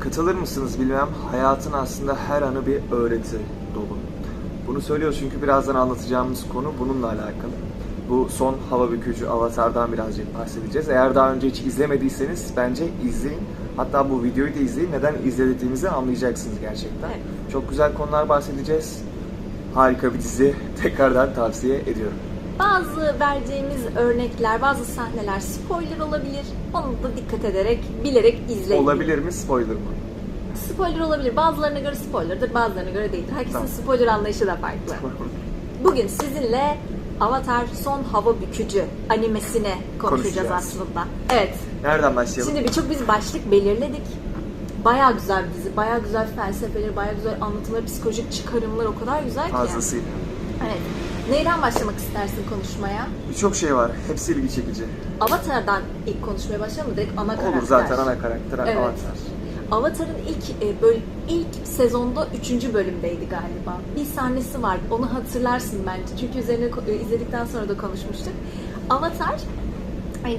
Katılır mısınız bilmem. Hayatın aslında her anı bir öğreti dolu. Bunu söylüyoruz çünkü birazdan anlatacağımız konu bununla alakalı. Bu son hava bükücü Avatar'dan birazcık bahsedeceğiz. Eğer daha önce hiç izlemediyseniz bence izleyin. Hatta bu videoyu da izleyin. Neden izlediğimizi anlayacaksınız gerçekten. Evet. Çok güzel konular bahsedeceğiz. Harika bir dizi. Tekrardan tavsiye ediyorum. Bazı vereceğimiz örnekler, bazı sahneler spoiler olabilir. Onu da dikkat ederek, bilerek izleyin. Olabilir mi? Spoiler mı? Spoiler olabilir. Bazılarına göre spoilerdır, bazılarına göre değildir. Herkesin Tamam. spoiler anlayışı da farklı. Bugün sizinle Avatar Son Hava Bükücü animesine konuşacağız Konuşacağız. aslında. Evet. Nereden başlayalım? Şimdi birçok biz başlık belirledik. Bayağı güzel bir dizi, bayağı güzel felsefeleri, bayağı güzel anlatımları, psikolojik çıkarımlar o kadar güzel ki. Fazlasıyla. Evet. Neyden başlamak istersin konuşmaya? Birçok şey var. Hepsi ilgi çekici. Avatar'dan ilk konuşmaya başlayalım mı? Direkt ana karakter. Olur zaten ana karakter Evet. Avatar. Avatar'ın ilk e, böl- ilk sezonda 3. bölümdeydi galiba. Bir sahnesi var. Onu hatırlarsın bence. Çünkü üzerine e, izledikten sonra da konuşmuştuk. Avatar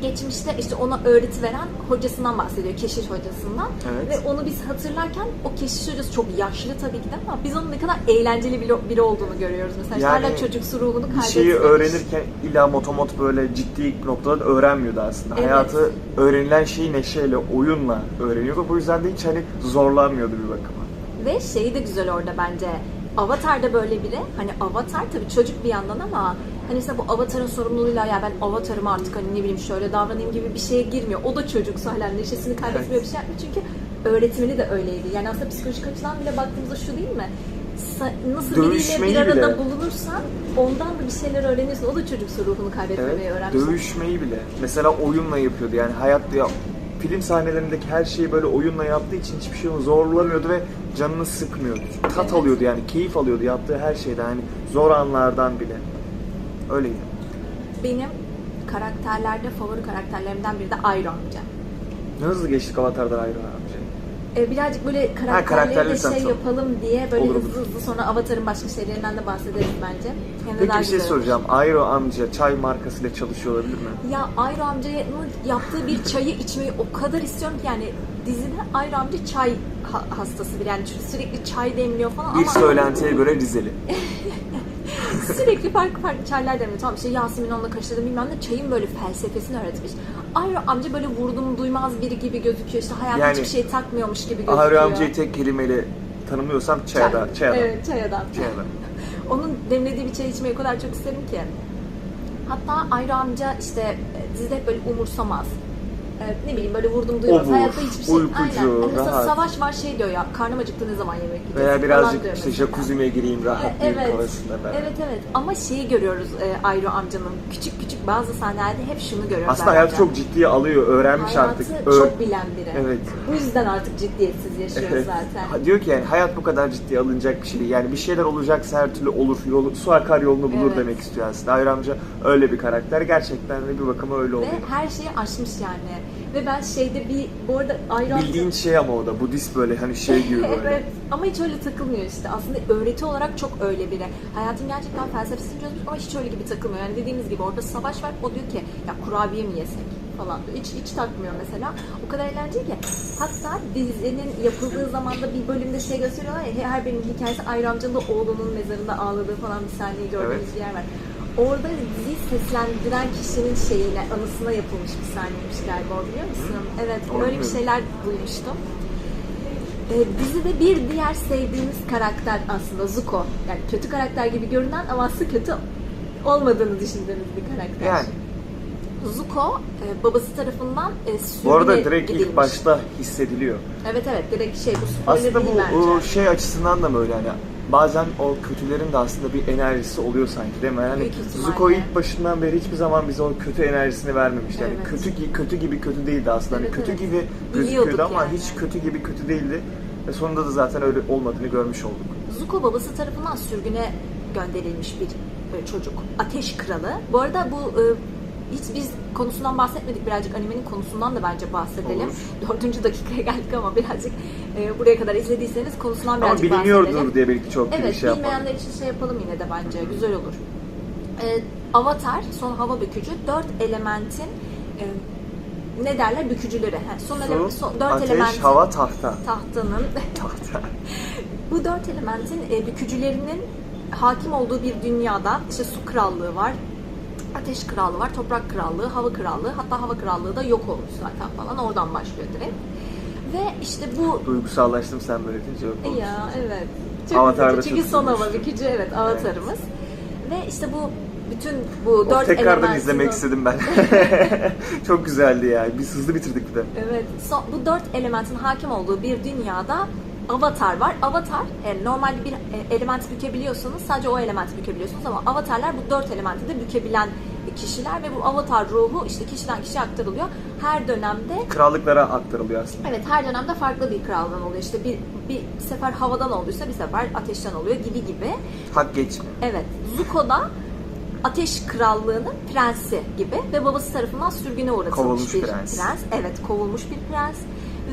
geçmişte işte ona öğreti veren hocasından bahsediyor. Keşiş hocasından. Evet. Ve onu biz hatırlarken o keşiş hocası çok yaşlı tabii ki de ama biz onun ne kadar eğlenceli biri, biri olduğunu görüyoruz. Mesela Yani hala çocuksu ruhunu Bir kaybetmemiş. şeyi öğrenirken illa motomot böyle ciddi noktadan öğrenmiyordu aslında. Evet. Hayatı öğrenilen şeyi neşeyle, oyunla öğreniyordu. Bu yüzden de hiç hani zorlanmıyordu bir bakıma. Ve şeyi de güzel orada bence. Avatar'da böyle biri. Hani Avatar tabii çocuk bir yandan ama hani mesela bu Avatar'ın sorumluluğuyla ya ben Avatar'ım artık hani ne bileyim şöyle davranayım gibi bir şeye girmiyor. O da çocuksu hala neşesini kaybetmiyor Evet. bir şey yapmıyor. Çünkü öğretimini de öyleydi. Yani aslında psikolojik açıdan bile baktığımızda şu değil mi? Nasıl biriyle Dövüşmeyi bir arada bile. bulunursan ondan da bir şeyler öğreniyorsun. O da çocuksu ruhunu kaybetmemeyi Evet, öğrenmiş. dövüşmeyi bile. Mesela oyunla yapıyordu yani hayat ya film sahnelerindeki her şeyi böyle oyunla yaptığı için hiçbir şey zorlamıyordu ve canını sıkmıyordu. Tat Evet. alıyordu yani keyif alıyordu yaptığı her şeyden hani zor anlardan bile. Öyleydi. Benim karakterlerde favori karakterlerimden biri de Iroh amca. Ne hızlı geçtik Avatar'dan ayrı amca. Ee, birazcık böyle karakterleri karakterleri de şey tanıtalım. yapalım diye böyle Olur, hızlı olur. hızlı sonra Avatar'ın başka şeylerinden de bahsederiz bence. Hem de Peki daha bir şey güzel olur. soracağım. Ayro amca çay markasıyla çalışıyor olabilir mi? Ya Ayro amcanın yaptığı bir çayı içmeyi o kadar istiyorum ki yani dizide Ayro amca çay ha- hastası bir yani sürekli çay demliyor falan Bir ama söylentiye göre Rizeli. sürekli farklı farklı çaylar demliyor. Tamam işte Yasemin onunla karıştırdı bilmem ne çayın böyle felsefesini öğretmiş. Ayro amca böyle vurdum duymaz biri gibi gözüküyor işte hayata Yani- hiçbir şey takmıyormuş gibi gözüküyor. Ayro amcayı tek kelimeyle tanımlıyorsam çay adam. Çay adam. Evet çay adam. Çay adam. Onun demlediği bir çay içmeyi o kadar çok isterim ki. Hatta Ayro amca işte e, dizide hep böyle umursamaz. E, ne bileyim böyle vurdum duymaz. Obur, Hayatta hiçbir şey. uykucu, Aynen. Yani mesela rahat. savaş var şey diyor ya karnım acıktı ne zaman yemek yiyeceğiz Veya birazcık işte mesela. jacuzzi'me gireyim rahatlayayım Evet. kafasında ben. Evet evet ama şeyi görüyoruz e, Ayro amcanın küçük küçük bazı sahnelerde hep şunu görüyoruz. Aslında hayatı çok ciddiye alıyor, öğrenmiş Hayatı artık. Ö- çok bilen biri. Evet. Bu yüzden artık ciddiyetsiz yaşıyoruz Evet. zaten. Diyor ki yani hayat bu kadar ciddiye alınacak bir şey değil. Yani bir şeyler olacaksa her türlü olur. Yolu, su akar yolunu bulur Evet. demek istiyor aslında. Ayro amca öyle bir karakter. Gerçekten de bir bakıma öyle oluyor. Ve her şeyi aşmış yani. Ve ben şeyde bir, bu arada Ayro amca- Bildiğin şey ama o da Budist böyle hani şey gibi böyle. evet ama hiç öyle takılmıyor işte. Aslında öğreti olarak çok öyle biri. Hayatın gerçekten felsefesini çözmüş ama hiç öyle gibi takılmıyor. Yani dediğimiz gibi orada savaş var. O diyor ki ya kurabiye mi yesek falan diyor. Hiç, hiç takmıyor mesela. O kadar eğlenceli ki. Hatta dizinin yapıldığı zamanda bir bölümde şey gösteriyorlar ya her birinin hikayesi Ayro amcanın da oğlunun mezarında ağladığı falan bir sahneyi gördüğümüz Evet. bir yer var. Orada diziyi seslendiren kişinin şeyine, anısına yapılmış bir sahneymiş galiba biliyor musun? Evet, Onu öyle bir şeyler duymuştum. Ee, dizide bir diğer sevdiğimiz karakter aslında Zuko. Yani kötü karakter gibi görünen ama aslında kötü olmadığını düşündüğümüz bir karakter. Yani. Zuko e, babası tarafından e, Bu arada direkt gidilmiş. ilk başta hissediliyor. Evet evet direkt şey bu Aslında bu bence. şey açısından da böyle hani bazen o kötülerin de aslında bir enerjisi oluyor sanki değil mi? Yani. Zuko ilk başından beri hiçbir zaman bize o kötü enerjisini vermemiş. Yani Evet. kötü kötü gibi kötü değildi aslında. Hani Evet, kötü evet. gibi gözüküyordu ama yani. hiç kötü gibi kötü değildi. Ve sonunda da zaten öyle olmadığını görmüş olduk. Zuko babası tarafından sürgüne gönderilmiş bir e, çocuk. Ateş Kralı. Bu arada bu e, hiç biz konusundan bahsetmedik birazcık animenin konusundan da bence bahsedelim. Olur. Dördüncü dakikaya geldik ama birazcık e, buraya kadar izlediyseniz konusundan Ama birazcık biliniyordur bahsedelim. diye belki çok Evet, bir şey yapalım. bilmeyenler için şey yapalım yine de bence. Güzel olur. Ee, Avatar, son hava bükücü, dört elementin e, ne derler bükücüleri. Ha, son Su, ele- son- dört ateş, elementin hava, tahta. tahtanın Tahta. bu dört elementin e, bükücülerinin hakim olduğu bir dünyada işte su krallığı var, ateş krallığı var, toprak krallığı, hava krallığı, hatta hava krallığı da yok olmuş zaten falan. Oradan başlıyor direkt. Ve işte bu Duygusallaştım sen böyle deyince. yok olmuş. ya evet. Çok Avatar'da. Çünkü son hava bükücü evet avatarımız. Ve işte bu bütün bu Of, dört tekrardan elementin izlemek o- istedim ben. Çok güzeldi ya. Biz hızlı bitirdik bir de. Evet. son- bu dört elementin hakim olduğu bir dünyada avatar var. Avatar, e, normalde bir e, element bükebiliyorsanız sadece o elementi bükebiliyorsunuz ama avatarlar bu dört elementi de bükebilen kişiler ve bu avatar ruhu işte kişiden kişiye aktarılıyor. Her dönemde Krallıklara aktarılıyor aslında. Evet her dönemde farklı bir kraldan oluyor. İşte bir, bir sefer havadan olduysa bir sefer ateşten oluyor gibi gibi. Hak geçmiyor. Evet Zuko da Ateş Krallığı'nın prensi gibi ve babası tarafından sürgüne uğratılmış Kovulmuş bir prens. Evet kovulmuş bir prens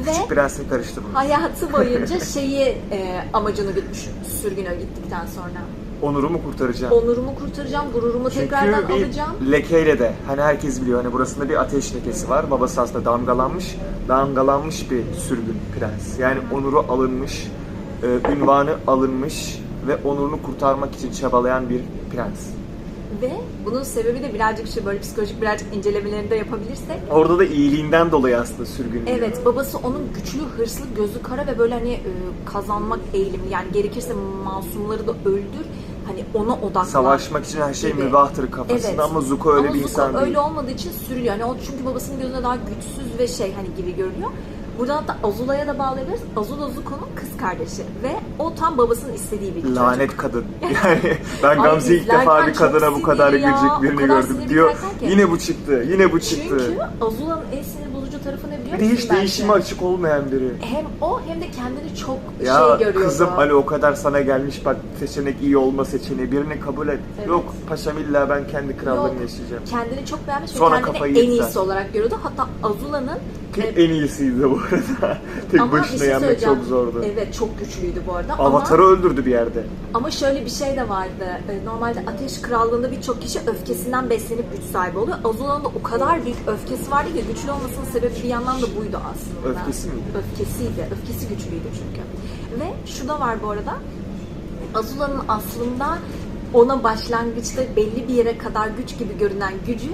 ve Küçük prensle karıştırmış. hayatı boyunca şeyi e, amacını gütmüş sürgüne gittikten sonra. Onurumu kurtaracağım. Onurumu kurtaracağım, gururumu tekrardan Çünkü bir alacağım. lekeyle de hani herkes biliyor hani burasında bir ateş lekesi var. Babası aslında damgalanmış, damgalanmış bir sürgün prens. Yani onuru alınmış, e, ünvanı alınmış ve onurunu kurtarmak için çabalayan bir prens. Ve bunun sebebi de birazcık şey böyle psikolojik birazcık incelemelerinde yapabilirsek Orada da iyiliğinden dolayı aslında sürgün. Evet, babası onun güçlü, hırslı, gözü kara ve böyle hani e, kazanmak eğilimli. Yani gerekirse masumları da öldür. Hani ona odaklan. Savaşmak için her şey gibi. mübahtır kafasında Evet. ama Zuko öyle Ama bir Zuko insan değil. öyle olmadığı için sürülüyor. Yani o çünkü babasının gözünde daha güçsüz ve şey hani gibi görünüyor. Buradan hatta Azula'ya da bağlayabiliriz. Azula Zuko'nun kız kardeşi ve o tam babasının istediği bir çocuk. Lanet kadın. Yani ben Gamze ilk defa bir kadına bu kadar ya. gülecek birini kadar gördüm. Diyor ki. yine bu çıktı, yine bu çıktı. Çünkü Azula'nın en sinir bozucu tarafı ne biliyor musun hiç değişime açık olmayan biri. Hem o hem de kendini çok Ya şey görüyordu. kızım Ali o kadar sana gelmiş bak seçenek iyi olma seçeneği birini kabul et. Evet. Yok paşam illa ben kendi krallığımı yaşayacağım. kendini çok beğenmiş ve Sonra kendini kafayı en iyisi olarak görüyordu. Hatta Azula'nın Ki en iyisiydi bu arada. Tek ama başına şey yenmek çok zordu. Evet çok güçlüydü bu arada. Avatar'ı öldürdü bir yerde. Ama, ama şöyle bir şey de vardı. E, Normalde Ateş Krallığı'nda birçok kişi öfkesinden beslenip güç sahibi oluyor. Azula'nın da o kadar büyük öfkesi vardı ki güçlü olmasının sebebi bir yandan da buydu aslında. Öfkesi miydi? Öfkesiydi. Öfkesi güçlüydü çünkü. Ve şu da var bu arada. Azula'nın aslında ona başlangıçta belli bir yere kadar güç gibi görünen gücü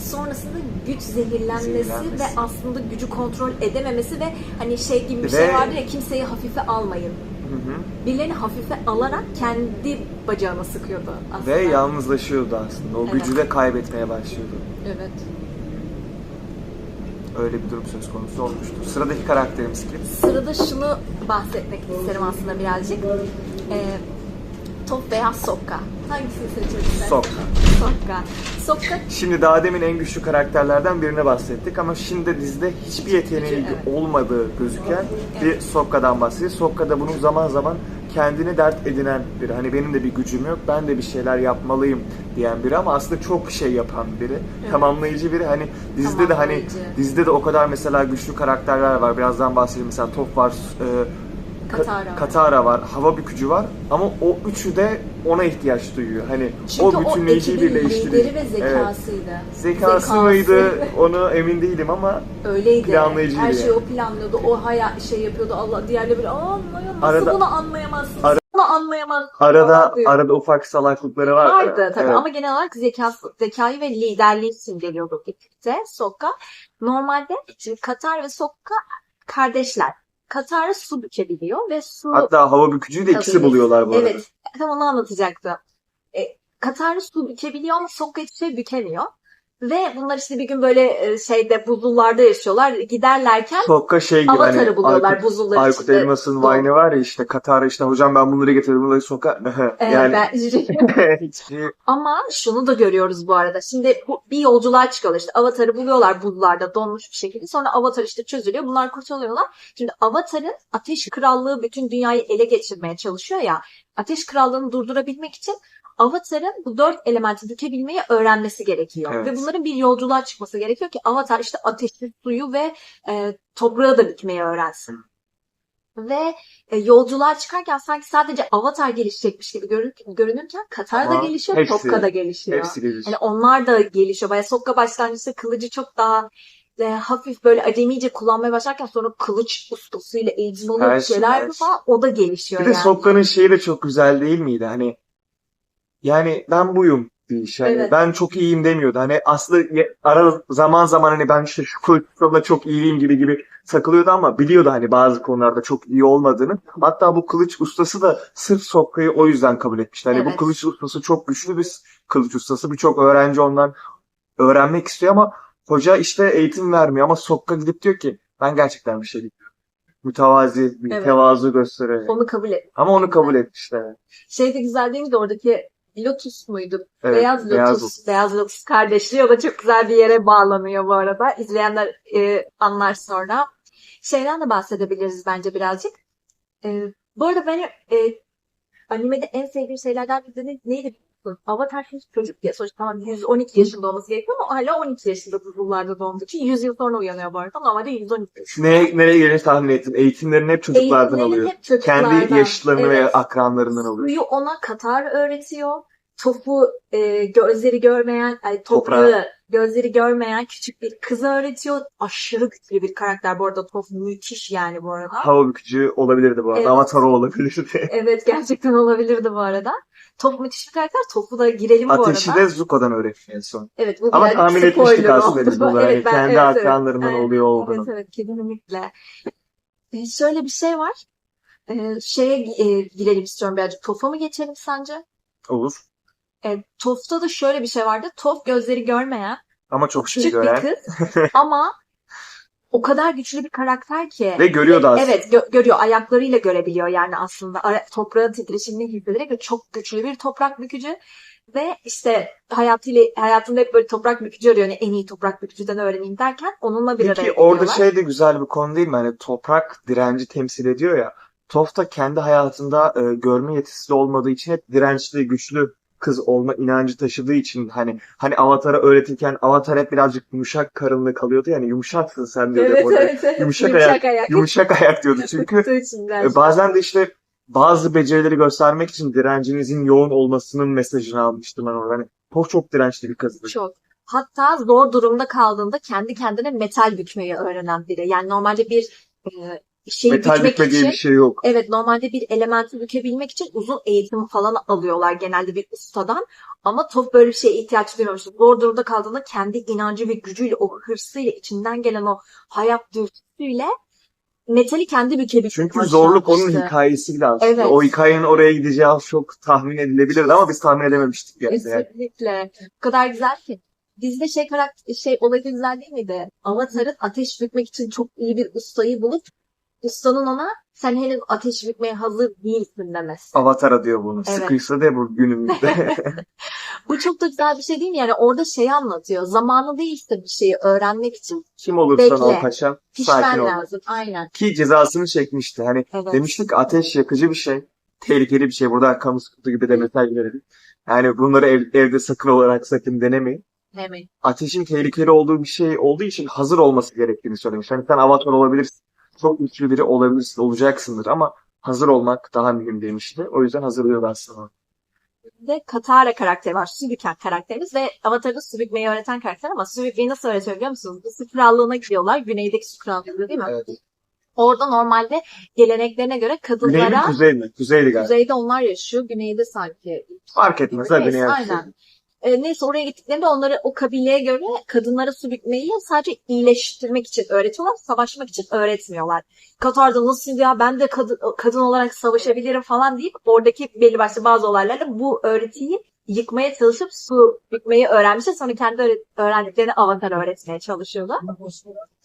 sonrasında güç zehirlenmesi, Zehirlenmesi. ve aslında gücü kontrol edememesi ve hani şey gibi bir Ve- şey vardır ya kimseyi hafife almayın. Hı hı. Birilerini hafife alarak kendi bacağına sıkıyordu aslında. Ve yalnızlaşıyordu aslında. O Evet. gücü de kaybetmeye başlıyordu. Evet. Öyle bir durum söz konusu olmuştu. Sıradaki karakterimiz kim? Sırada şunu bahsetmek isterim aslında birazcık. Ee, Top veya Sokka. Hangisini seçiyorsun? Sokka. Sokka. Sokka Şimdi daha demin en güçlü karakterlerden birine bahsettik ama şimdi dizide hiçbir yeteneği Evet. olmadığı gözüken bir Evet. Sokka'dan bahsediyor. Sokka da bunu zaman zaman kendini dert edinen biri. Hani benim de bir gücüm yok, ben de bir şeyler yapmalıyım diyen biri ama aslında çok şey yapan biri. Tamamlayıcı biri. Hani dizide de hani dizide de o kadar mesela güçlü karakterler var. Birazdan bahsedeyim. Mesela Top var, e, Katara var. Katara var, hava bükücü var ama o üçü de ona ihtiyaç duyuyor. Hani çünkü o o, bütünleyici ekibin birleştirici. lideri ve Evet. zekasıydı. Zekası mıydı onu emin değilim ama Öyleydi. Planlayıcıydı Her şeyi o planlıyordu. O haya şey yapıyordu. Allah diğerleri böyle aa. Nasıl Arada- bunu anlayamazsın? Ara- bunu anlayamazsın. arada arada ufak salaklıkları var. Vardı tabii Evet. ama genel olarak zekası, zekayı ve liderliği simgeliyordu birlikte Sokka. Normalde Katar ve Sokka kardeşler. Katar su bükebiliyor ve su Hatta hava bükücüyü de ikisi buluyorlar bu arada. Evet. Tam onu anlatacaktım. E, Katar su bükebiliyor ama hiçbir şey bükemiyor. Ve bunlar işte bir gün böyle e, şeyde buzullarda yaşıyorlar. Giderlerken Sokka şey gibi avatarı hani buluyorlar Aykut, buzullar Aykut içinde. Elmas'ın Doğru. Var ya işte Katar'a işte hocam ben bunları getirdim bunları Sokka. Ee, yani ben- Ama şunu da görüyoruz bu arada. Şimdi bu, bir yolculuğa çıkıyorlar işte. Avatar'ı buluyorlar buzlarda donmuş bir şekilde. Sonra Avatar işte çözülüyor. Bunlar kurtuluyorlar. Şimdi Avatar'ın Ateş Krallığı bütün dünyayı ele geçirmeye çalışıyor ya. Ateş Krallığı'nı durdurabilmek için Avatar'ın bu dört elementi bükebilmeyi öğrenmesi gerekiyor. Evet. Ve bunların bir yolculuğa çıkması gerekiyor ki Avatar işte ateşi, suyu ve e, toprağı da bükmeyi öğrensin. Ve e, yolculuğa çıkarken sanki sadece Avatar gelişecekmiş gibi görün, görünürken Katar da gelişiyor, hepsi- Sokka da gelişiyor. hepsi gelir. Yani onlar da gelişiyor. Bayağı Sokka başlangıçta kılıcı çok daha e, hafif böyle acemice kullanmaya başlarken sonra kılıç ustasıyla eğitim oluyor şey, şeyler şey. falan o da gelişiyor Bir de yani. Sokka'nın şeyi de çok güzel değil miydi? Hani yani ben buyum bir iş. Hani Evet. ben çok iyiyim demiyordu. Hani aslında ye- ara zaman zaman hani ben işte şu konuda çok iyiyim gibi gibi takılıyordu ama biliyordu hani bazı konularda çok iyi olmadığını. Hatta bu kılıç ustası da sırf Sokka'yı o yüzden kabul etmişti. Hani bu Evet. kılıç ustası çok güçlü bir kılıç ustası. Birçok öğrenci ondan öğrenmek istiyor ama hoca işte eğitim vermiyor ama Sokka gidip diyor ki ben gerçekten bir şey bilmiyorum. Mütevazi, bir Evet. tevazu gösteriyor. Onu kabul et. Ama onu kabul etmişler. Şey de güzel değil mi de oradaki Lotus muydu? Evet, Beyaz Lotus. Beyaz Beyaz Lotus. Lotus. kardeşliği o da çok güzel bir yere bağlanıyor bu arada. İzleyenler e, anlar sonra. Şeyden de bahsedebiliriz bence birazcık. E, bu arada benim e, animede en sevdiğim şeylerden biri neydi biliyor musun? Avatar henüz çocuk ya. Sonuçta tamam 112 yaşında olması gerekiyor ama hala 12 yaşında bu yıllarda doğduğu için 100 yıl sonra uyanıyor bu arada. Normalde 112 yaşında. Nereye, nereye geleceğini tahmin ettim. Eğitimlerini hep çocuklardan Eğitimlerini alıyor. hep çocuklardan. Kendi yaşıtlarını Evet. ve akranlarından alıyor. Suyu ona Katar öğretiyor. Topu e, gözleri görmeyen, ay, toprağı Toprağı. gözleri görmeyen küçük bir kızı öğretiyor. Aşırı güçlü bir karakter. Bu arada Toph müthiş yani bu arada. Hava bükücü olabilirdi bu arada. Evet. Avatar o olabilirdi. Evet gerçekten olabilirdi bu arada. Toph müthiş bir karakter. Toph'u da girelim bu Ateşi arada. de Zuko'dan öğreniyor en son. Evet bu Ama birazcık tahmin spoiler etmiştik aslında oldu. biz bunu. Evet, ben- kendi evet, evet. akranlarından Aynen. oluyor olduğunu. Evet evet kesinlikle. E, şöyle bir şey var. E, şeye e, girelim istiyorum birazcık. Toph'a mı geçelim sence? Olur. E, Toph'ta da şöyle bir şey vardı. Toph gözleri görmeyen Ama çok şey küçük bir gören. kız ama o kadar güçlü bir karakter ki. Ve görüyordu aslında. Evet gö- görüyor. Ayaklarıyla görebiliyor yani aslında. Ara- toprağın titreşimini hissederek çok güçlü bir toprak bükücü. Ve işte hayatıyla, hayatında hep böyle toprak bükücü arıyor. Yani en iyi toprak bükücüden öğreneyim derken onunla bir Peki araya orada şey de güzel bir konu değil mi? Hani toprak direnci temsil ediyor ya. Toph da kendi hayatında e, görme yetisi olmadığı için hep dirençli, güçlü kız olma inancı taşıdığı için hani hani Avatar'a öğretirken Avatar hep birazcık yumuşak karınlı kalıyordu yani yumuşaksın sen diyordu Evet, orada. evet, evet. Yumuşak ayak, Yumuşak ayak diyordu çünkü e, bazen de işte bazı becerileri göstermek için direncinizin yoğun olmasının mesajını almıştım ben orada. Hani Toph çok dirençli bir kızdı. Çok. Hatta zor durumda kaldığında kendi kendine metal bükmeyi öğrenen biri. Yani normalde bir e, şeyi Metal bükmek diye için bir şey yok. Evet normalde bir elementi bükebilmek için uzun eğitim falan alıyorlar genelde bir ustadan. Ama Toph böyle bir şeye ihtiyaç duymamış. Zor durumda kaldığında kendi inancı ve gücüyle, o hırsıyla, içinden gelen o hayat dürtüsüyle metali kendi bükebiliyor. Çünkü zorluk onun başlamıştı. hikayesiyle aslında. Evet. O hikayenin oraya gideceği az çok tahmin edilebilirdi ama biz tahmin edememiştik yani. Kesinlikle. O kadar güzel ki. Bizde şey karakter, şey olayı güzel değil miydi? Avatar'ın ateş bükmek için çok iyi bir ustayı bulup ustanın ona sen henüz ateş bükmeye hazır değilsin demesi. Avatar'a diyor bunu. Evet. Sıkıysa de bu günümüzde. Bu çok da güzel bir şey değil mi? Yani orada şeyi anlatıyor. Zamanı değilse bir şeyi öğrenmek için Kim olursan ol paşam sakin ol. lazım. Aynen. Ki cezasını çekmişti. Hani Evet. demiştik ateş yakıcı bir şey. Tehlikeli bir şey. Burada kamu sıkıntı gibi de mesaj verelim. Yani bunları ev- evde sakın olarak sakın denemeyin. Hemen. Ateşin tehlikeli olduğu bir şey olduğu için hazır olması gerektiğini söylemiş. Hani sen avatar olabilirsin. Çok güçlü biri olabilirsin, olacaksındır ama hazır olmak daha mühim demişti. O yüzden hazırlıyor aslında. Ve Katara karakteri var. Su büken karakterimiz ve Avatar'da su bükmeyi öğreten karakter ama su bükmeyi nasıl öğretiyor biliyor musunuz? Bir su krallığına gidiyorlar. Güneydeki su değil mi? Evet. Orada normalde geleneklerine göre Güney mi kadınlara kuzey mi? Kuzeydi galiba. kuzeyde onlar yaşıyor. Güneyde sanki Fark etmez. Hadi Neyse, ne yapsın? aynen. E, neyse oraya gittiklerinde onları o kabileye göre kadınlara su bükmeyi sadece iyileştirmek için öğretiyorlar. Savaşmak için öğretmiyorlar. Katar'da nasıl ya ben de kadın, kadın olarak savaşabilirim falan deyip oradaki belli başlı bazı olaylarla bu öğretiyi yıkmaya çalışıp su bükmeyi öğrenmişler. Sonra kendi öğrendiklerini avatar öğretmeye çalışıyordu.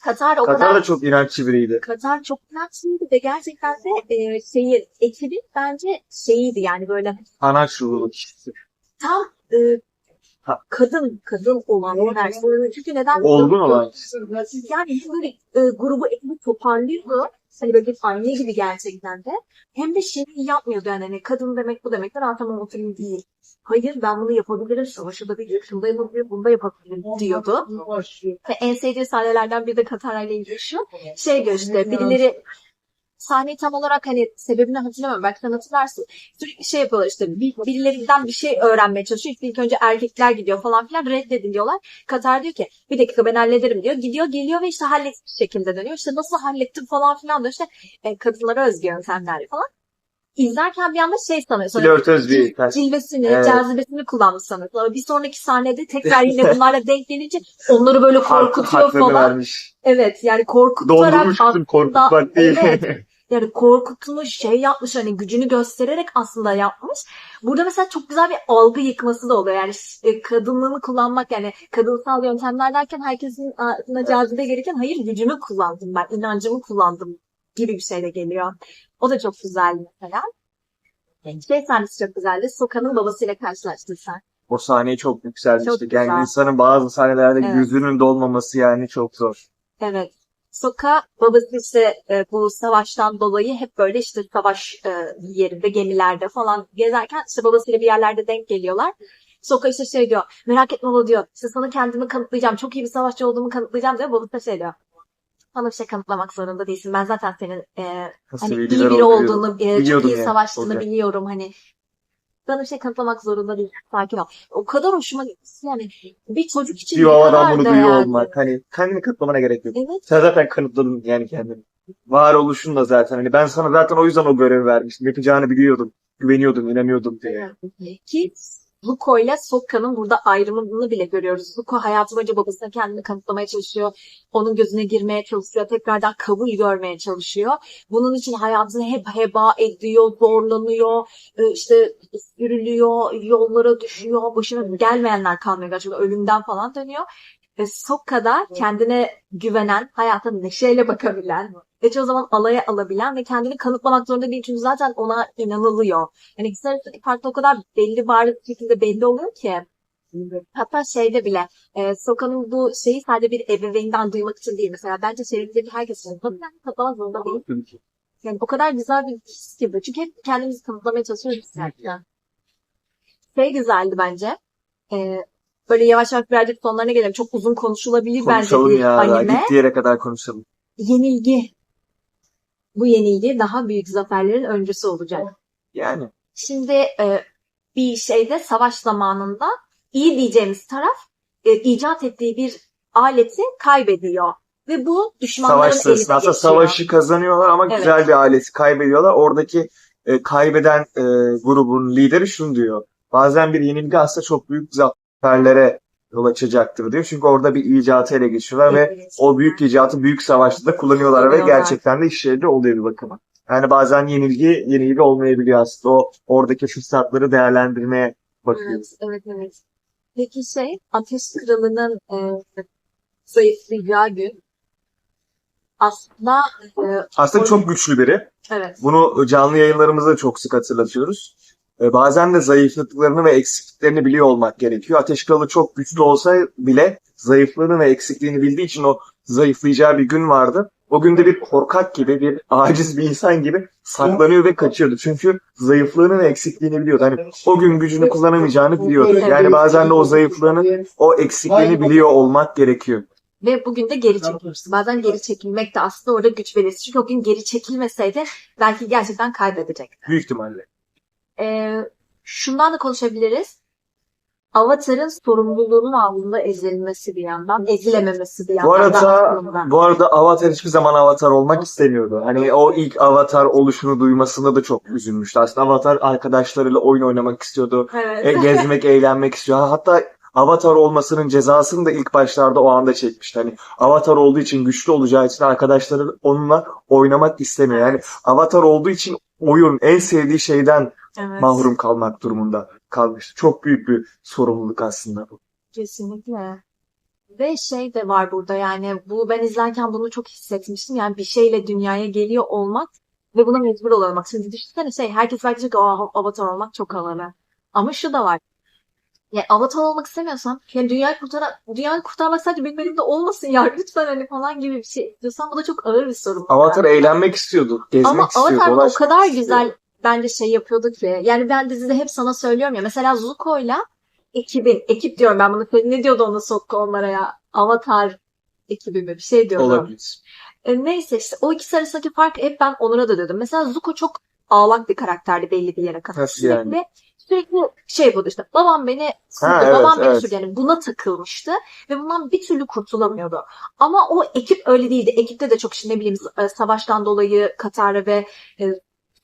Katar o Katar kadar da çok inatçı biriydi. Katar çok inatçıydı ve gerçekten de e, şeyi, ekibin bence şeyiydi yani böyle Anaç ruhlu kişisi. tam e, Ha. kadın kadın olan o versiyonu. Çünkü neden Olgun olan kişisi. Yani hem böyle e, grubu ekibi toparlıyordu. Hani böyle bir anne gibi gerçekten de. Hem de şeyi yapmıyordu yani hani kadın demek bu demekler "Aa, tamam oturayım değil. Hayır ben bunu yapabilirim. Savaşı da bilirim. Şunu da yapabilirim. Bunu da yapabilirim diyordu. Ve en sevdiği sahnelerden biri de Katara ile ilgili şu. Şey işte birileri sahneyi tam olarak hani sebebini hatırlamıyorum. Belki sen hatırlarsın. Sürekli şey yapıyorlar işte bir, birilerinden bir şey öğrenmeye çalışıyor. İşte ilk önce erkekler gidiyor falan filan reddedin diyorlar. Katar diyor ki bir dakika ben hallederim diyor. Gidiyor geliyor ve işte halletmiş şekilde dönüyor. İşte nasıl hallettim falan filan diyor. İşte e, kadınlara özgü yöntemler falan. İzlerken bir anda şey sanıyor. Sonra Flörtöz bir cil- cilvesini, Evet. cazibesini kullanmış sanıyorsun. Ama bir sonraki sahnede tekrar yine bunlarla denk gelince onları böyle korkutuyor Haklarını falan. vermiş. Evet yani korkutarak aslında korkutmak değil. evet. yani korkutmuş şey yapmış hani gücünü göstererek aslında yapmış. Burada mesela çok güzel bir algı yıkması da oluyor. Yani e, kadınlığını kullanmak yani kadınsal yöntemler derken herkesin aklına cazibe gereken hayır gücümü kullandım ben, inancımı kullandım gibi bir şey de geliyor. O da çok güzeldi mesela. Şey sahnesi çok güzeldi. Soka'nın babasıyla karşılaştın sen. o sahneyi çok yükselmişti. Çok yani güzel. insanın bazı sahnelerde Evet. yüzünün dolmaması yani çok zor. Evet. Soka babası işte e, bu savaştan dolayı hep böyle işte savaş e, yerinde gemilerde falan gezerken işte babasıyla bir yerlerde denk geliyorlar. Soka işte şey diyor merak etme baba diyor işte sana kendimi kanıtlayacağım çok iyi bir savaşçı olduğumu kanıtlayacağım diyor. Babası da şey diyor bana bir şey kanıtlamak zorunda değilsin. Ben zaten senin e, Nasıl hani iyi biri olduğunu e, çok iyi yani, savaştığını olacak. biliyorum hani. Bana bir şey kanıtlamak zorunda değilsin. Sakin ol. O kadar hoşuma gitti yani. Bir çocuk için ne havadan bunu duyuyor olmak. Hani kendini kanıtlamana gerek yok. Evet. Sen zaten kanıtladın yani kendini. Varoluşun da zaten. Hani ben sana zaten o yüzden o görevi vermiştim. Yapacağını biliyordum. Güveniyordum, inanıyordum diye. Ki Zuko ile Sokka'nın burada ayrımını bile görüyoruz. Zuko hayatı boyunca babasına kendini kanıtlamaya çalışıyor. Onun gözüne girmeye çalışıyor. Tekrardan kabul görmeye çalışıyor. Bunun için hayatını hep heba ediyor, zorlanıyor. e, işte sürülüyor, yollara düşüyor. Başına gelmeyenler kalmıyor gerçekten. Ölümden falan dönüyor. Ve Sokka da kendine güvenen, hayata neşeyle bakabilen ve çoğu zaman alaya alabilen ve kendini kanıtlamak zorunda değil. Çünkü zaten ona inanılıyor. Yani ikisi arasındaki fark da o kadar belli bariz bir şekilde belli oluyor ki. Hatta şeyde bile e, Soka'nın bu şeyi sadece bir ebeveynden duymak için değil. Mesela bence çevremizde herkes için tabii yani katlamak zorunda değil. Yani o kadar güzel bir his gibi. Çünkü hep kendimizi kanıtlamaya çalışıyoruz zaten. Şey güzeldi bence. E, böyle yavaş yavaş birazcık sonlarına gelelim. Çok uzun konuşulabilir bence Konuşalım bir ya. Anime. gittiği yere kadar konuşalım. Yenilgi. Bu yenilgi daha büyük zaferlerin öncüsü olacak. Yani. Şimdi e, bir şeyde savaş zamanında iyi diyeceğimiz taraf e, icat ettiği bir aleti kaybediyor. Ve bu düşmanların Savaş eline sırasında aslında savaşı kazanıyorlar ama Evet. güzel bir aleti kaybediyorlar. Oradaki e, kaybeden e, grubun lideri şunu diyor. Bazen bir yenilgi aslında çok büyük zaferlere yol açacaktır diyor. Çünkü orada bir icatı ele geçiyorlar ve Evet. o büyük icatı büyük savaşta da kullanıyorlar ve Kullanıyorlar. gerçekten de işlerinde oluyor bir bakıma. Yani bazen yenilgi yenilgi olmayabiliyor aslında. O oradaki fırsatları değerlendirmeye bakıyor. Evet, evet, evet. Peki şey, Ateş Kralı'nın e, zayıflayacağı gün aslında e, Aslında o- çok güçlü biri. evet, Bunu canlı yayınlarımızda da çok sık hatırlatıyoruz. E, Bazen de zayıflıklarını ve eksikliklerini biliyor olmak gerekiyor. Ateş Kralı çok güçlü olsa bile zayıflığını ve eksikliğini bildiği için o zayıflayacağı bir gün vardı. O günde bir korkak gibi, bir aciz bir insan gibi saklanıyor ve kaçıyordu. Çünkü zayıflığını ve eksikliğini biliyordu. Hani o gün gücünü kullanamayacağını biliyordu. Yani bazen de o zayıflığını, o eksikliğini biliyor olmak gerekiyor. Ve bugün de geri çekilmişti. Bazen geri çekilmek de aslında orada güç belirtisi. Çünkü o gün geri çekilmeseydi belki gerçekten kaybedecekti. Büyük ihtimalle. Ee, şundan da konuşabiliriz. Avatar'ın sorumluluğunun altında ezilmesi bir yandan, ezilememesi bir yandan Bu da arada bu arada Avatar hiçbir zaman Avatar olmak istemiyordu. Hani o ilk Avatar oluşunu duymasında da çok üzülmüştü. Aslında Avatar arkadaşlarıyla oyun oynamak istiyordu. Evet. E, gezmek, eğlenmek istiyor. Hatta Avatar olmasının cezasını da ilk başlarda o anda çekmişti. Hani Avatar olduğu için güçlü olacağı için arkadaşları onunla oynamak istemiyor. Yani Avatar olduğu için oyun en sevdiği şeyden Evet. mahrum kalmak durumunda kalmıştı. Çok büyük bir sorumluluk aslında bu. Kesinlikle. Ve şey de var burada yani bu ben izlerken bunu çok hissetmiştim. Yani bir şeyle dünyaya geliyor olmak ve buna mecbur olmak. Şimdi düşünsene şey herkes belki diyecek "Aa, avatar olmak çok havalı. Ama şu da var. Yani avatar olmak istemiyorsan yani dünyayı kurtaran, dünyayı kurtarmak sadece benim elimde olmasın ya lütfen hani falan gibi bir şey istiyorsan bu da çok ağır bir sorun. Avatar eğlenmek istiyordu, gezmek Ama istiyordu. Avatar o kadar istiyordu. güzel bence şey yapıyordu ki. Yani ben dizide hep sana söylüyorum ya. Mesela Zuko'yla ekibin, ekip diyorum ben bunu. Ne diyordu ona Sokka onlara ya? Avatar ekibi mi? Bir şey diyordu. Olabilir. E, neyse işte o ikisi arasındaki fark hep ben Onur'a da diyordum. Mesela Zuko çok ağlak bir karakterdi belli bir yere kadar. Sürekli, yani? sürekli şey yapıyordu işte babam beni sürdü, Ha, evet, babam beni evet. sürdü. Yani buna takılmıştı ve bundan bir türlü kurtulamıyordu. Ama o ekip öyle değildi. Ekipte de çok işte ne bileyim e, savaştan dolayı Katara ve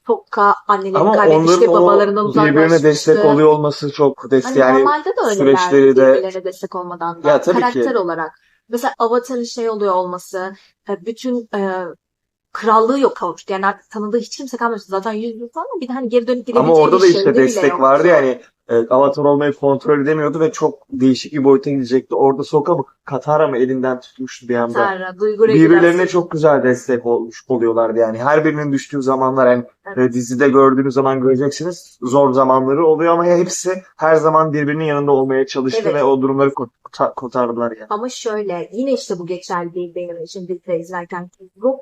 Sokka annelerini Ama kaybetmişti, onların babalarından o birbirine uzaklaşmıştı. destek oluyor olması çok destek Hani yani normalde de öyleler süreçleri de birbirlerine destek olmadan da. Ya tabii ki. Karakter olarak. Mesela Avatar'ın şey oluyor olması, e, bütün e, krallığı yok kalmıştı. Yani artık tanıdığı hiç kimse kalmamıştı. Zaten yüz yıl falan bir de hani geri dönüp Ama gidebileceği orada bir da işte şehri bile destek vardı yani avatar olmayı kontrol edemiyordu ve çok değişik bir boyuta gidecekti. Orada Sokka mı Katara mı elinden tutmuştu bir anda. Sarra, duygu Birbirlerine çok güzel destek olmuş oluyorlardı yani. Her birinin düştüğü zamanlar yani Evet. e, dizide gördüğünüz zaman göreceksiniz. Zor zamanları oluyor ama hepsi her zaman birbirinin yanında olmaya çalıştı Evet. ve o durumları kota- kotardılar yani. Ama şöyle yine işte bu geçerli değil benim için dizide izlerken. Zuko,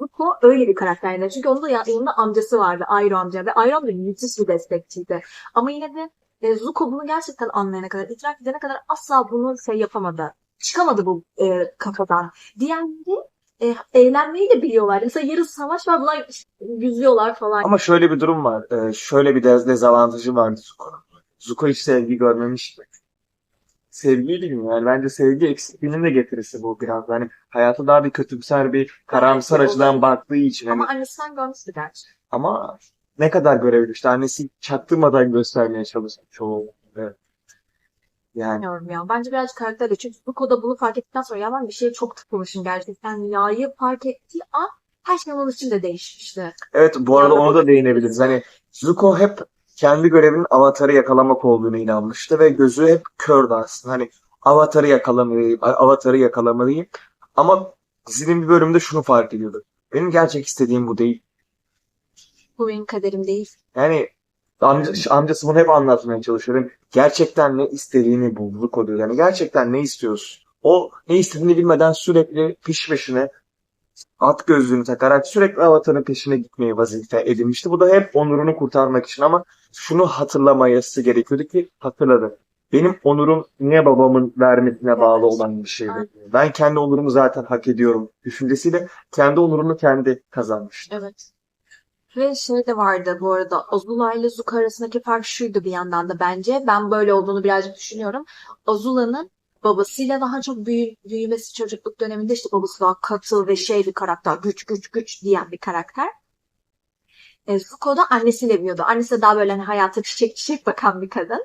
Zuko öyle bir karakterdi. Çünkü onun da ya- yanında amcası vardı. Ayro amca. Ve Ayro amca müthiş bir destekçiydi. Ama yine de e, Zuko bunu gerçekten anlayana kadar, idrak edene kadar asla bunu şey yapamadı. Çıkamadı bu e, kafadan. Diğerleri e, eğlenmeyi de biliyorlar. Mesela yarın savaş var. Bunlar yüzüyorlar falan. Ama şöyle bir durum var. E, şöyle bir dez dezavantajı vardı Zuko'nun. Zuko hiç sevgi görmemişti. Sevgiydi mi? Yani bence sevgi eksikliğinin de getirisi bu biraz. Hani hayata daha bir kötümser bir karamsar açıdan baktığı için. Hani Ama annesinden görmüştü gerçi. Ama ne kadar görebilir? İşte annesi çaktırmadan göstermeye çalışmış o. Evet. Yani Bilmiyorum ya. Bence birazcık karakterle. Çünkü Zuko da bunu fark ettikten sonra ya ben bir şeye çok tıkılmışım gerçekten. Ya'yı fark ettiği an her şey onun için de değişmişti. evet bu arada Yani onu da değinebiliriz. Hani Zuko hep kendi görevinin avatarı yakalamak olduğunu inanmıştı ve gözü hep kördü aslında. Hani avatarı yakalamalıyım, avatarı yakalamalıyım. Ama dizinin bir bölümünde şunu fark ediyordu. Benim gerçek istediğim bu değil. Bu benim kaderim değil. Yani amca, amcası bunu hep anlatmaya çalışıyor. Yani gerçekten ne istediğini bul Zuko diyor. Yani gerçekten ne istiyorsun? O ne istediğini bilmeden sürekli piş peşine at gözlüğünü takarak sürekli avatarın peşine gitmeyi vazife edinmişti. Bu da hep onurunu kurtarmak için ama şunu hatırlamayası gerekiyordu ki hatırladı. Benim onurum niye babamın vermesine bağlı Evet. olan bir şeydi. Aynen. Ben kendi onurumu zaten hak ediyorum düşüncesiyle kendi onurunu kendi kazanmıştı. Evet. Ve şey de vardı bu arada Azula ile Zuko arasındaki fark şuydu bir yandan da bence. Ben böyle olduğunu birazcık düşünüyorum. Azula'nın babasıyla daha çok büyü- büyümesi çocukluk döneminde işte babası daha katı ve şey bir karakter. Güç güç güç diyen bir karakter. E, Zuko da annesiyle büyüyordu. Annesi de daha böyle hani hayata çiçek çiçek bakan bir kadın.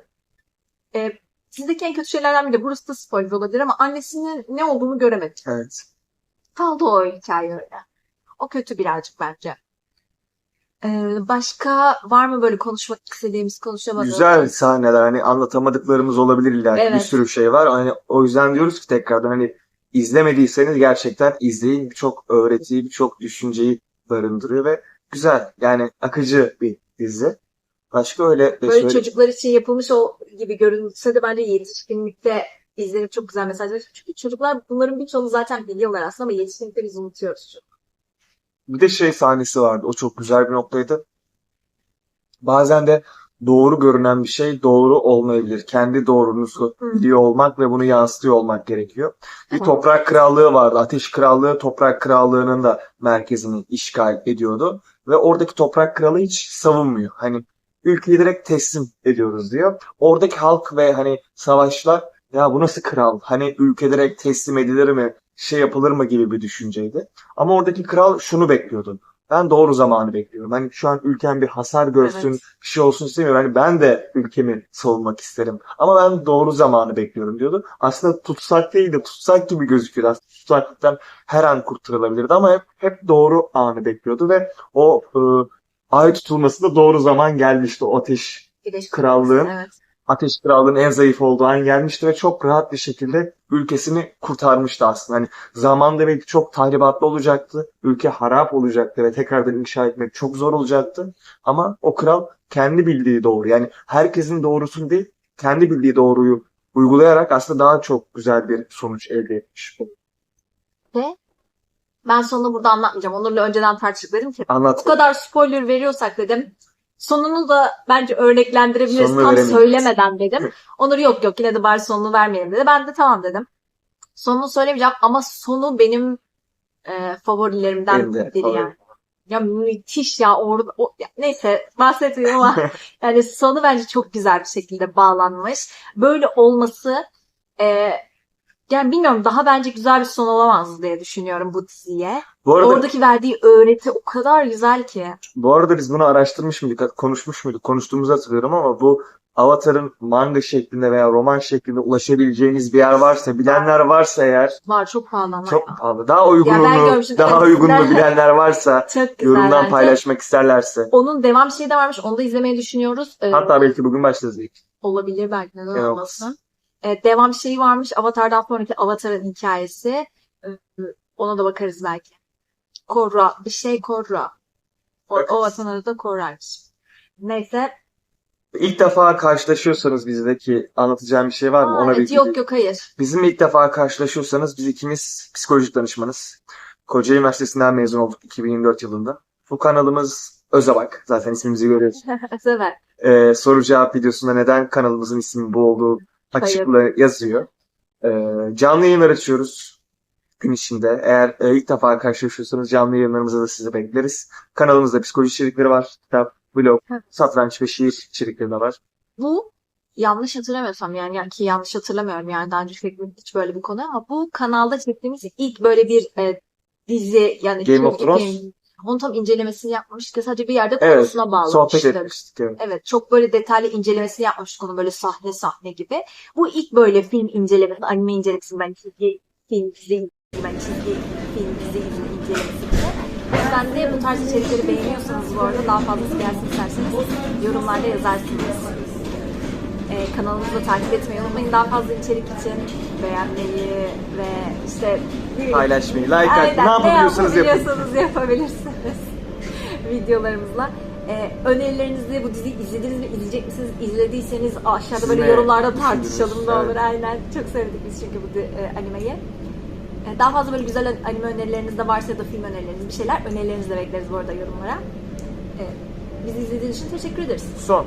E, sizdeki en kötü şeylerden biri burası da spoiler olabilir ama annesinin ne olduğunu göremedik. Evet. Kaldı o hikaye öyle. O kötü birazcık bence. Ee, başka var mı böyle konuşmak istediğimiz, konuşamadığımız? Güzel sahneler hani anlatamadıklarımız olabilir illa ki. bir Evet. sürü şey var. Hani o yüzden diyoruz ki tekrardan hani izlemediyseniz gerçekten izleyin. Birçok öğretiyi, birçok düşünceyi barındırıyor ve güzel. Yani akıcı bir dizi. Başka öyle Böyle söyle- çocuklar için yapılmış o gibi görünse de bence yetişkinlikte izlenip çok güzel mesajlar. Çünkü çocuklar bunların birçoğunu zaten biliyorlar aslında ama yetişkinlikte biz unutuyoruz. Bir de şey sahnesi vardı. O çok güzel bir noktaydı. Bazen de doğru görünen bir şey doğru olmayabilir. Kendi doğrunuzu biliyor olmak ve bunu yansıtıyor olmak gerekiyor. Bir toprak krallığı vardı. Ateş krallığı toprak krallığının da merkezini işgal ediyordu. Ve oradaki toprak kralı hiç savunmuyor. Hani ülkeyi direkt teslim ediyoruz diyor. Oradaki halk ve hani savaşlar ya bu nasıl kral? Hani ülke direkt teslim edilir mi? Şey yapılır mı gibi bir düşünceydi. Ama oradaki kral şunu bekliyordu. Ben doğru zamanı bekliyorum. Hani şu an ülkem bir hasar görsün, Evet. bir şey olsun istemiyorum. Hani ben de ülkemi savunmak isterim. Ama ben doğru zamanı bekliyorum diyordu. Aslında tutsak değildi. Tutsak gibi gözüküyor. Aslında tutsaklıktan her an kurtarılabilirdi ama hep, hep doğru anı bekliyordu ve o e, ay tutulması da doğru zaman gelmişti. O ateş Birleşik Krallığın Evet. Ateş Krallığı'nın en zayıf olduğu an gelmişti ve çok rahat bir şekilde ülkesini kurtarmıştı aslında. Hani zamanda belki çok tahribatlı olacaktı. Ülke harap olacaktı ve tekrardan inşa etmek çok zor olacaktı. Ama o kral kendi bildiği doğru. Yani herkesin doğrusunu değil, kendi bildiği doğruyu uygulayarak aslında daha çok güzel bir sonuç elde etmiş. Ve ben sonunu burada anlatmayacağım. Onurla önceden tartıştık dedim ki bu Anlat. kadar spoiler veriyorsak dedim. Sonunu da bence örneklendirebiliriz Sonunu tam söylemeden dedim. Onur yok yok yine de bari sonunu vermeyelim dedi. Ben de tamam dedim. Sonunu söylemeyeceğim ama sonu benim e, favorilerimden Benim de biri favorim. yani. Ya müthiş ya orada o, ya neyse bahsetmiyorum ama yani sonu bence çok güzel bir şekilde bağlanmış. Böyle olması e, yani bilmiyorum daha bence güzel bir son olamaz diye düşünüyorum bu diziye. Bu arada Oradaki verdiği öğreti o kadar güzel ki. Bu arada biz bunu araştırmış muyduk, konuşmuş muyduk, konuştuğumuzu hatırlıyorum ama bu Avatar'ın manga şeklinde veya roman şeklinde ulaşabileceğiniz bir yer varsa, bilenler varsa eğer Var çok pahalı ama çok pahalı. Daha uygununu, daha uygununu bilenler varsa Çok güzel yorumdan bence. paylaşmak isterlerse. Onun devam şeyi de varmış. Onu da izlemeyi düşünüyoruz. Ee, Hatta belki bugün başlarız ilk. olabilir belki neden Evet. olmasın. Ee, devam şeyi varmış. Avatar'dan sonraki Avatar'ın hikayesi. Ee, ona da bakarız belki. Korra. Bir şey Korra. O, o Bakarız. vatan adı da Korra'ymış. Neyse. İlk defa karşılaşıyorsanız bizdeki anlatacağım bir şey var mı? Aa, Ona evet, bir yok yok hayır. Bizim ilk defa karşılaşıyorsanız biz ikimiz psikolojik danışmanız. Kocaeli Üniversitesi'nden mezun olduk 2024 yılında. Bu kanalımız Özabak. Zaten ismimizi görüyoruz. Sever. Ee, soru cevap videosunda neden kanalımızın ismi bu olduğu açıklığı yazıyor. Ee, canlı yayınlar açıyoruz gün içinde. Eğer e, ilk defa karşılaşıyorsanız canlı yayınlarımıza da sizi bekleriz. Kanalımızda psikoloji içerikleri var. Kitap, blog, satranç ve şiir içerikleri de var. Bu yanlış hatırlamıyorsam yani, yani ki yanlış hatırlamıyorum yani daha önce çektiğimiz hiç böyle bir konu ama bu kanalda çektiğimiz ilk böyle bir e, dizi yani Game of Thrones? film. Onun tam incelemesini yapmıştık. Sadece bir yerde Evet, konusuna Sohbet bağlamıştık. etmiştik. Evet. Evet çok böyle detaylı incelemesini yapmıştık onu böyle sahne sahne gibi. Bu ilk böyle film incelemesi, anime incelemesi ben çizgi film dizi ben çizgi film dizi incelemesi yüzden de bu tarz içerikleri beğeniyorsanız bu arada daha fazlası gelsin isterseniz yorumlarda yazarsınız. Ee, kanalımızı da takip etmeyi unutmayın. Daha fazla içerik için beğenmeyi ve işte Paylaşmayı, like atmayı, ne yapabiliyorsanız yapın. yapabiliyorsanız yapabilirsiniz videolarımızla. Ee, önerilerinizi bu diziyi izlediniz mi, izleyecek misiniz? İzlediyseniz aşağıda Siz böyle ne yorumlarda tartışalım da olur. Aynen. Çok sevdik biz çünkü bu e, animeyi. Ee, daha fazla böyle güzel anime önerileriniz de varsa ya da film önerileriniz bir şeyler önerilerinizi de bekleriz bu arada yorumlara. Ee, bizi izlediğiniz için teşekkür ederiz. Son.